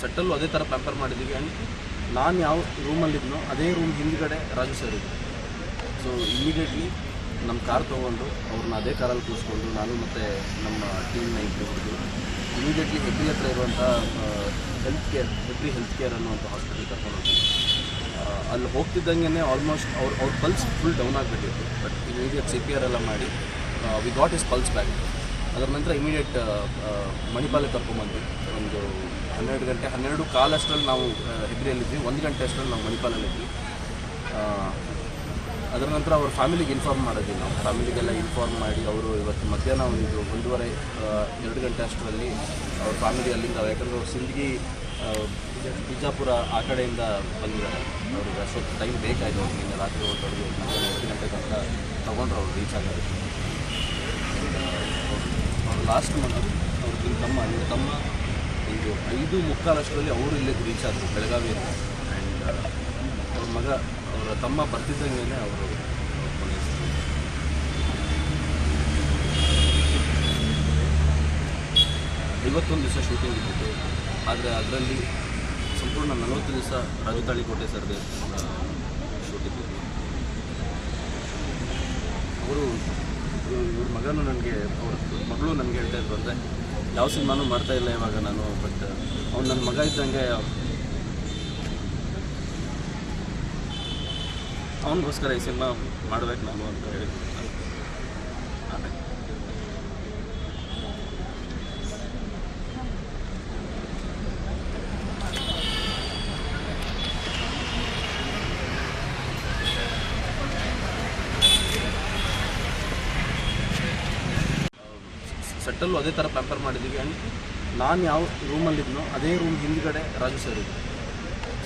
ಸೆಟ್ಟಲ್ಲೂ ಅದೇ ಥರ ಪ್ಯಾಂಪರ್ ಮಾಡಿದ್ದೀವಿ ಆ್ಯಂಡ್ ನಾನು ಯಾವ ರೂಮಲ್ಲಿದ್ನೋ ಅದೇ ರೂಮ್ ಹಿಂದ್ಗಡೆ ರಾಜು ಸರ್ ಇದ್ದರು ಸೊ ಇಮಿಡಿಯೇಟ್ಲಿ ನಮ್ಮ ಕಾರ್ ತೊಗೊಂಡು ಅವ್ರನ್ನ ಅದೇ ಕಾರಲ್ಲಿ ಕೂರಿಸ್ಕೊಂಡು ನಾನು ಮತ್ತು ನಮ್ಮ ಟೀಮ್ನ ಹುಡುಗರು ಇಮಿಡಿಯೇಟ್ಲಿ ಹೆಬ್ರಿ ಹತ್ರ ಇರುವಂಥ health care Hebri health care ಅನ್ನುವಂಥ ಹಾಸ್ಪಿಟಲ್ ಕರ್ಕೊಂಡು ಅಲ್ಲಿ ಹೋಗ್ತಿದ್ದಂಗೆ ಆಲ್ಮೋಸ್ಟ್ ಅವ್ರ ಅವ್ರ ಪಲ್ಸ್ ಫುಲ್ ಡೌನ್ ಆಗಿಬಿಟ್ಟಿತ್ತು. But immediate C P R ಎಲ್ಲ ಮಾಡಿ we got his pulse back ಅದರ ನಂತರ ಇಮಿಡಿಯೇಟ್ ಮಣಿಪಾಲಕ್ಕೆ ಕರ್ಕೊಂಬಂದ್ವಿ ಒಂದು ಹನ್ನೆರಡು ಗಂಟೆ ಹನ್ನೆರಡು ಕಾಲಷ್ಟರಲ್ಲಿ ನಾವು ಹೆಗ್ರಿಯಲ್ಲಿದ್ವಿ ಒಂದು ಗಂಟೆ ಅಷ್ಟರಲ್ಲಿ ನಾವು ಮಣಿಪಾಲಲ್ಲಿದ್ವಿ ಅದರ ನಂತರ ಅವ್ರ ಫ್ಯಾಮಿಲಿಗೆ ಇನ್ಫಾರ್ಮ್ ಮಾಡಿದ್ವಿ ನಾವು. ಫ್ಯಾಮಿಲಿಗೆಲ್ಲ ಇನ್ಫಾರ್ಮ್ ಮಾಡಿ ಅವರು ಇವತ್ತು ಮಧ್ಯಾಹ್ನ ಒಂದು ಒಂದೂವರೆ ಎರಡು ಗಂಟೆ ಅಷ್ಟರಲ್ಲಿ ಅವ್ರ ಫ್ಯಾಮಿಲಿ ಅಲ್ಲಿಂದ ಯಾಕಂದರೆ ಅವ್ರು ಸಿಂದಗಿ ಆ, ಬಿಜಾಪುರ ಆ ಕಡೆಯಿಂದ ಬಂದಿದ್ದಾರೆ. ಅವ್ರಿಗೆ ಅಷ್ಟೊತ್ತು ಟೈಮ್ ಬೇಕಾಯಿತು ಅವ್ರಿಗೆ. ರಾತ್ರಿ ಮಧ್ಯಾಹ್ನ ಎರಡು ಗಂಟೆ ತನಕ ತೊಗೊಂಡ್ರು ಅವ್ರು ರೀಚ್ ಆಗೋದು ಲಾಸ್ಟ್ ಮಂತ್ ಅವ್ರ ತಮ್ಮ, ಇವ್ರ ತಮ್ಮ ಒಂದು ಐದು ಮುಕ್ಕಾಲಷ್ಟರಲ್ಲಿ ಅವರು ಇಲ್ಲೇ ರೀಚ್ ಆದರು ಬೆಳಗಾವಿಯಲ್ಲಿ ಆ್ಯಂಡ್ ಅವ್ರ ಮಗ, ಅವರ ತಮ್ಮ ಬರ್ತಿದ್ದಂಗೆ ಅವರು. ಐವತ್ತೊಂದು ದಿವಸ ಶೂಟಿಂಗ್ ಇದ್ದಿತ್ತು ಆದರೆ ಅದರಲ್ಲಿ ಸಂಪೂರ್ಣ ನಲವತ್ತು ದಿವಸ ರಾಜತಾಳಿ ಕೋಟೆ ಸರ್ದೆ ಶೂಟಿಂಗ್ ಇದ್ದಿತ್ತು ಅವರು ಇವ್ರ ಮಗನೂ ನನಗೆ ಮಗಳು ನನಗೆ ಹೇಳ್ತಾ ಇದ್ರು ಅಂದರೆ, ಯಾವ ಸಿನಿಮಾನೂ ಮಾಡ್ತಾ ಇಲ್ಲ ಇವಾಗ ನಾನು ಬಟ್ ಅವ್ನು ನನ್ನ ಮಗ ಇದ್ದಂಗೆ ಅವನಿಗೋಸ್ಕರ ಈ ಸಿನಿಮಾ ಮಾಡ್ಬೇಕು ನಾನು ಅಂತ ಹೇಳಿ. ಸೆಟ್ಟಲ್ಲೂ ಅದೇ ಥರ ಪ್ಯಾಂಪರ್ ಮಾಡಿದ್ದೀವಿ ಆ್ಯಂಡ್ ನಾನು ಯಾವ ರೂಮಲ್ಲಿದ್ನೋ ಅದೇ ರೂಮ್ ಹಿಂದ್ಗಡೆ ರಾಜು ಸರ್ ಇದ್ದರು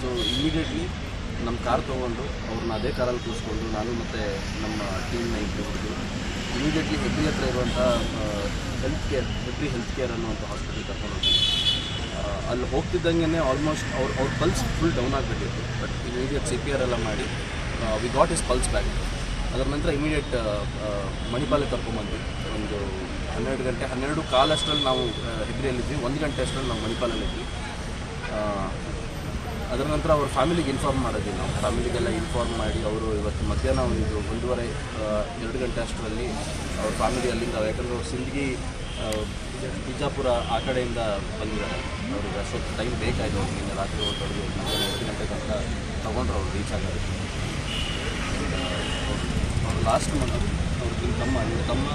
ಸೊ ಇಮಿಡಿಯೇಟ್ಲಿ ನಮ್ಮ ಕಾರ್ ತೊಗೊಂಡು ಅವ್ರನ್ನ ಅದೇ ಕಾರಲ್ಲಿ ಕೂರಿಸ್ಕೊಂಡು ನಾನು ಮತ್ತು ನಮ್ಮ ಟೀಮ್ನ ಇಬ್ಬರು ಹುಡುಗರು ಇಮಿಡಿಯೇಟ್ಲಿ ಹೆಬ್ರಿ ಹತ್ರ ಇರುವಂಥ health care Hebri health care ಅನ್ನುವಂಥ ಹಾಸ್ಪಿಟಲ್ ಕರ್ಕೊಂಡು ಹೋಗ್ತೀವಿ ಅಲ್ಲಿ ಹೋಗ್ತಿದ್ದಂಗೆ ಆಲ್ಮೋಸ್ಟ್ ಅವ್ರ ಅವ್ರ ಪಲ್ಸ್ ಫುಲ್ ಡೌನ್ ಆಗಬೇಕಿತ್ತು but immediate C P R ಎಲ್ಲ ಮಾಡಿ we got his pulse back ಅದರ ನಂತರ ಇಮಿಡಿಯೇಟ್ ಮಣಿಪಾಲಕ್ಕೆ ಕರ್ಕೊಂಬಂದ್ವಿ ಒಂದು ಹನ್ನೆರಡು ಗಂಟೆ, ಹನ್ನೆರಡು ಕಾಲಷ್ಟರಲ್ಲಿ ನಾವು ಹೆಬ್ರಿಯಲ್ಲಿದ್ವಿ. ಒಂದು ಗಂಟೆ ಅಷ್ಟರಲ್ಲಿ ನಾವು ಮಣಿಪಾಲಲ್ಲಿದ್ವಿ ಅದರ ನಂತರ ಅವ್ರ ಫ್ಯಾಮಿಲಿಗೆ ಇನ್ಫಾರ್ಮ್ ಮಾಡಿದ್ವಿ ನಾವು. ಫ್ಯಾಮಿಲಿಗೆಲ್ಲ ಇನ್ಫಾರ್ಮ್ ಮಾಡಿ ಅವರು ಇವತ್ತು ಮಧ್ಯಾಹ್ನ ಒಂದು ಒಂದೂವರೆ ಎರಡು ಗಂಟೆ ಅಷ್ಟರಲ್ಲಿ ಅವ್ರ ಫ್ಯಾಮಿಲಿ ಅಲ್ಲಿಂದ, ಯಾಕಂದರೆ ಅವ್ರು ಸಿಂಧಗಿ ಬಿಜಾಪುರ ಆ ಕಡೆಯಿಂದ ಬಂದಿದ್ದಾರೆ. ಅವ್ರಿಗೆ ಸ್ವಲ್ಪ ಟೈಮ್ ಬೇಕಾಯಿತು ಅವ್ರಿಗೆ. ನಿನ್ನೆ ರಾತ್ರಿ ಹೊರಟು ಮಧ್ಯಾಹ್ನ ಎರಡು ಗಂಟೆ ತನಕ ತೊಗೊಂಡ್ರು ಅವ್ರು ರೀಚ್ ಆಗೋದು ಲಾಸ್ಟ್ ಮಂತ್ ಅವ್ರ ತಮ್ಮ, ಇವ್ರ ತಮ್ಮ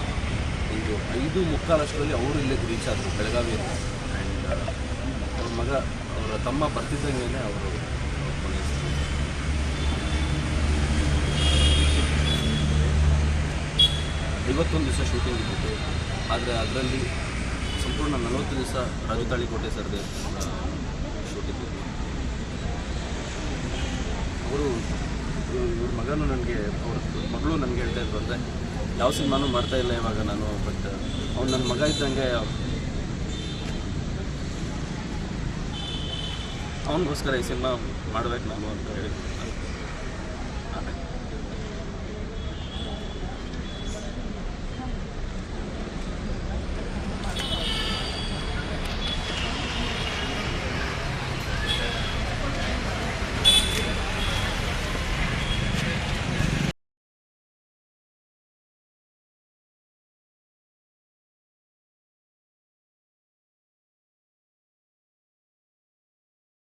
ಒಂದು ಐದು ಮುಕ್ಕಾಲಷ್ಟರಲ್ಲಿ ಅವರು ಇಲ್ಲೇ ರೀಚ್ ಆದರು ಬೆಳಗಾವಿಯಲ್ಲಿ ಆ್ಯಂಡ್ ಅವ್ರ ಮಗ, ಅವರ ತಮ್ಮ ಬರ್ತಿದ್ದಂಗೆ ಅವರು. ಐವತ್ತೊಂದು ದಿವಸ ಶೂಟಿಂಗ್ ಇದ್ದಿತ್ತು. ಆದರೆ ಅದರಲ್ಲಿ ಸಂಪೂರ್ಣ ನಲವತ್ತು ದಿವಸ ರಾಜತಾಳಿ ಕೋಟೆ ಸರ್ದೆ ಶೂಟ್ ಇದ್ದಿತ್ತು ಅವರು ಇವ್ರ ಮಗನು ನನಗೆ ಅವ್ರ ಮಗಳು ನನಗೆ ಹೇಳ್ತಾ ಇದ್ರು ಅಂದರೆ ಯಾವ ಸಿನಿಮಾನು ಮಾಡ್ತಾ ಇಲ್ಲ ಇವಾಗ ನಾನು ಬಟ್ ಅವ್ನು ನನ್ನ ಮಗ ಇದ್ದಂಗೆ ಅವನಿಗೋಸ್ಕರ ಈ ಸಿನಿಮಾ ಮಾಡ್ಬೇಕು ನಾನು ಅಂತ ಹೇಳಿ